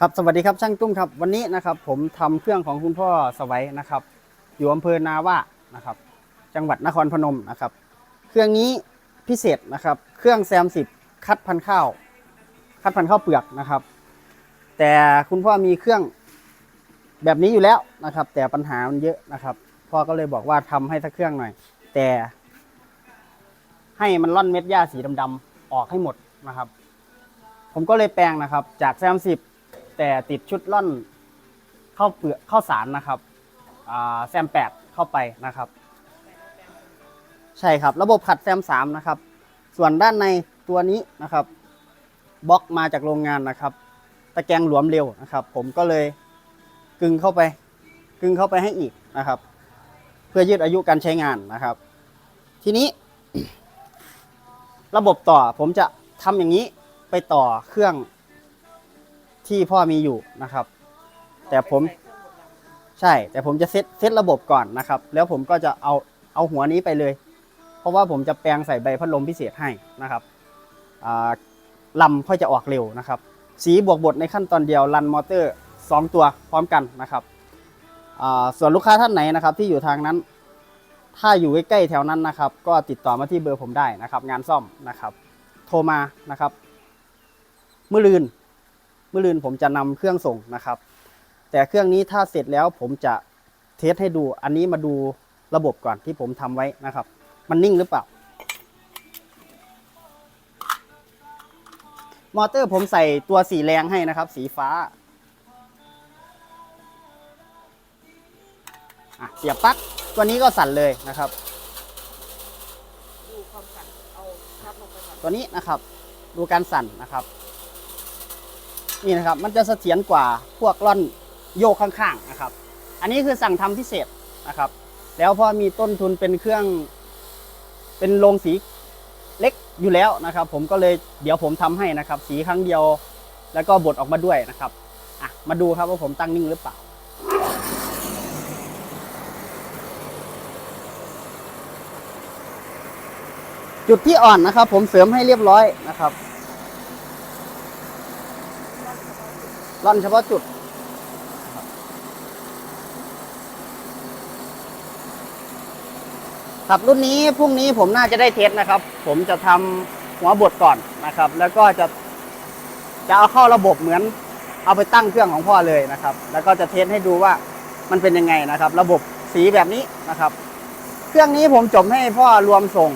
ครับสวัสดีครับช่างตุ้มครับวันนี้นะครับผมทำเครื่องของคุณพ่อสวัยนะครับ อยู่อำเภอนาว่านะครับ จังหวัดนครพนมนะครับ เครื่องนี้พิเศษนะครับ เครื่องแซมสิบคัดพันข้าว คัดพันข้าวเปลือกนะครับ แต่คุณพ่อมีเครื่องแบบนี้อยู่แล้วนะครับ แต่ปัญหามันเยอะนะครับ พ่อก็เลยบอกว่าทำให้สักเครื่องหน่อย แต่ ให้มันล่อนเม็ดหญ้าสีดำๆออกให้หมดนะครับ ผมก็เลยแปลงนะครับ จากแซมสิบ แต่ติดชุดล่อนเข้าวเปลือกข้าวสารนะครับแซมแปดเข้าไปนะครับ ใช่ครับ ระบบขัดแซมสามนะครับ ส่วนด้านในตัวนี้นะครับบล็อกมาจากโรงงานนะครับ ตะแกรงหลวมเร็วนะครับ ผมก็เลยกึงเข้าไป กึงเข้าไปให้อีกนะครับ เพื่อยืดอายุการใช้งานนะครับ ทีนี้ ระบบต่อผมจะทำอย่างนี้ไปต่อเครื่อง ที่พ่อมีอยู่นะครับ แต่ผมใช่ แต่ผมจะเซตเซตระบบก่อนนะครับ แล้วผมก็จะเอาเอาหัวนี้ไปเลย เพราะว่าผมจะแปลงใส่ใบพัดลมพิเศษให้นะครับลำค่อยจะออกเร็วนะครับ สีบวกบทในขั้นตอนเดียวรันมอเตอร์ 2 ตัวพร้อมกันนะครับส่วนลูกค้าท่านไหนนะครับ ที่อยู่ทางนั้น ถ้าอยู่ใกล้ๆแถวนั้นนะครับ ก็ติดต่อมาที่เบอร์ผมได้นะครับ งานซ่อมนะครับ โทรมานะครับ เมื่อลืน มื่อลืนผมจะนำเครื่องส่งนะครับ แต่เครื่องนี้ถ้าเสร็จแล้วผมจะเทสให้ดู อันนี้มาดูระบบก่อนที่ผมทำไว้นะครับ มันนิ่งหรือเปล่า มอเตอร์ผมใส่ตัวสีแรงให้นะครับ สีฟ้าอะเสียบปลั๊กตัวนี้ก็สั่นเลยนะครับดูความสั่นเอาทับลงไปก่อนตัวนี้นะครับ ดูการสั่นนะครับ นี่นะครับมันจะเสถียรกว่าพวกร่อนโยกข้างๆนะครับ อันนี้คือสั่งทำพิเศษนะครับ แล้วพอมีต้นทุนเป็นเครื่อง เป็นโรงสีเล็กอยู่แล้วนะครับ ผมก็เลยเดี๋ยวผมทำให้นะครับ สีครั้งเดียว แล้วก็บดออกมาด้วยนะครับอะมาดูครับว่าผมตั้งนิ่งหรือเปล่าจุดที่อ่อนนะครับ ผมเสริมให้เรียบร้อยนะครับ ร่อนเฉพาะจุดครับรุ่นนี้พรุ่งนี้ผมน่าจะได้เทสนะครับ ผมจะทำหัวบดก่อนนะครับ แล้วก็จะจะเอาเข้าระบบเหมือนเอาไปตั้งเครื่องของพ่อเลยนะครับ แล้วก็จะเทสให้ดูว่ามันเป็นยังไงนะครับ ระบบสีแบบนี้นะครับ เครื่องนี้ผมจบให้พ่อรวมส่ง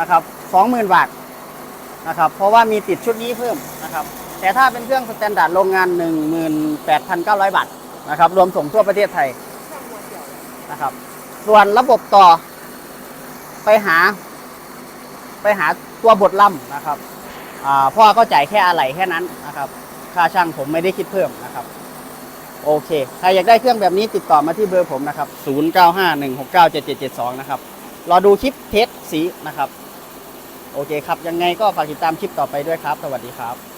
นะครับสองหมื่นบาทนะครับ เพราะว่ามีติดชุดนี้เพิ่มนะครับ แต่ถ้าเป็นเครื่องสแตนดาร์ดโรงงาน 18,900 บาทนะครับ รวมส่งทั่วประเทศไทยนะครับ ส่วนระบบต่อไปหา ไปหาตัวบทล่ำนะครับพ่อก็จ่ายแค่อะไหล่แค่นั้นนะครับ ค่าช่างผมไม่ได้คิดเพิ่มนะครับ โอเค ใครอยากได้เครื่องแบบนี้ติดต่อมาที่เบอร์ผมนะครับ 0951697772 นะครับ รอดูคลิปเทสสีนะครับ โอเคครับ ยังไงก็ฝากติดตามคลิปต่อไปด้วยครับ สวัสดีครับ